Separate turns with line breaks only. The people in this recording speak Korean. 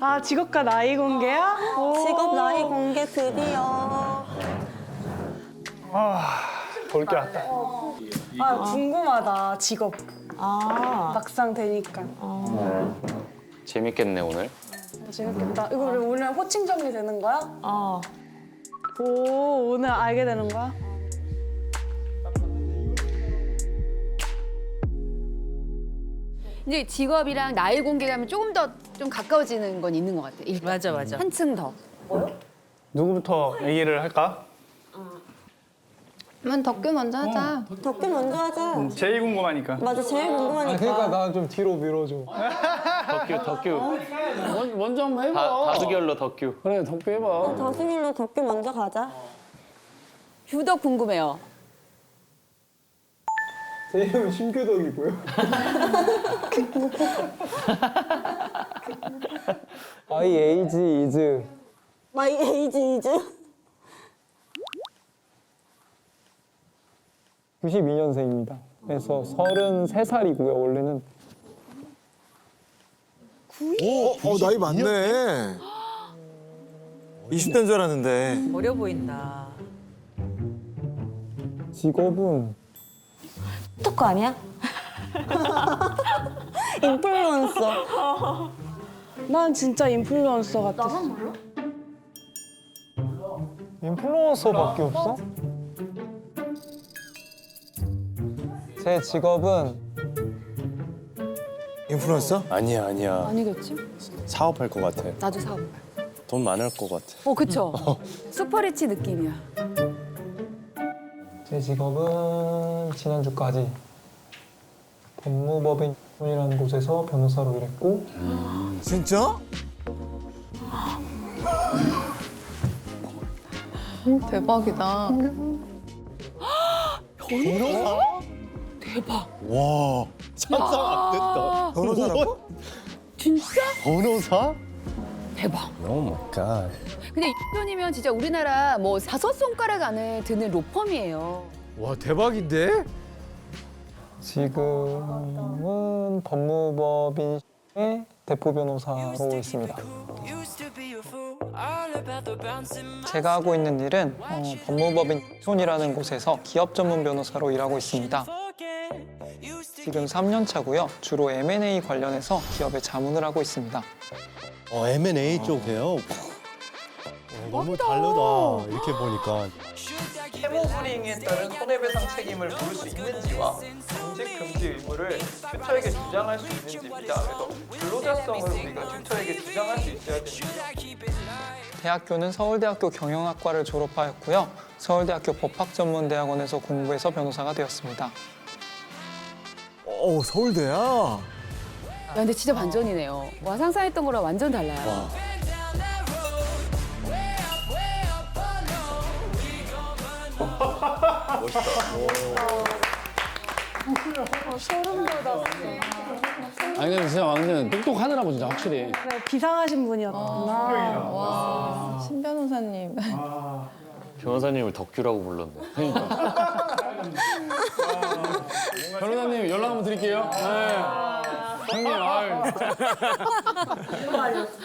아 직업과 나이 공개야? 오.
직업 나이 공개 드디어.
볼 게 왔다.
아 궁금하다 직업
아.
막상 되니까
재밌겠네 오늘.
재밌겠다. 이거 우리 오늘 호칭 정리 되는 거야?
어.
오 오늘 알게 되는 거야?
이제 직업이랑 나이 공개하면 조금 더 좀 가까워지는 건 있는 것 같아. 일-
맞아 맞아.
한층 더.
누구부터 얘기를 할까?
그러면 덕규 먼저 하자.
덕규 먼저 하자.
제일 궁금하니까.
맞아, 제일 궁금하니까.
그러니까 나 좀 뒤로 밀어줘.
덕규 덕규.
먼, 먼저 한번 해봐.
다, 다수결로 덕규.
그래, 덕구 해봐.
다수밀로 덕규 먼저 가자.
유독 궁금해요.
제 이름은 신규덕이고요. I age is
마이 에이지 이즈.
92년생입니다. 그래서 33살이고요, 원래는.
어, 나이 많네. 20대인 줄 알았는데.
어려 보인다.
직업은
톡커 아니야? 인플루언서.
난 진짜 인플루언서 같았어.
인플루언서밖에 없어? 제 직업은
인플루언서?
아니야 아니야
아니겠지?
사업할 것 같아
나도 사업.
돈 많을 것 같아
어, 그쵸? 슈퍼리치 느낌이야.
제 직업은 지난주까지 법무법인이라는 곳에서 변호사로 일했고
진짜?
대박이다.
와 상상 안 됐다
변호사라고?
진짜?
변호사?
대박.
오 마이 갓
근데 이 정도면 진짜 우리나라 뭐 다섯 손가락 안에 드는 로펌이에요.
와, 대박인데?
지금은 법무법인의 대표 변호사로 있습니다. 제가 하고 있는 일은 어, 법무법인 손이라는 곳에서 기업 전문 변호사로 일하고 있습니다. 지금 3년 차고요. 주로 M&A 관련해서 기업에 자문을 하고 있습니다.
어 M&A 쪽이에요 어, 너무 다르다 이렇게 보니까
불이행에 따른 손해배상 책임을 물을 수 있는지와 정직 금지 의무를 튜터에게 주장할 수 있는지입니다. 그래서 근로자성을 우리가 튜터에게 주장할 수 있어야 됩니다. 대학교는 서울대학교 경영학과를 졸업하였고요. 서울대학교 법학전문대학원에서 공부해서 변호사가 되었습니다.
어, 서울대야?
야, 근데 진짜 반전이네요. 와, 상상했던 거랑 완전 달라요.
아니 근데 진짜 완전 똑똑하더라고 진짜 확실히.
네, 비상하신 분이었구나.
신 변호사님.
변호사님을 덕규라고 불렀네.
변호사님 연락 한번 드릴게요. 네. 형님, 아유.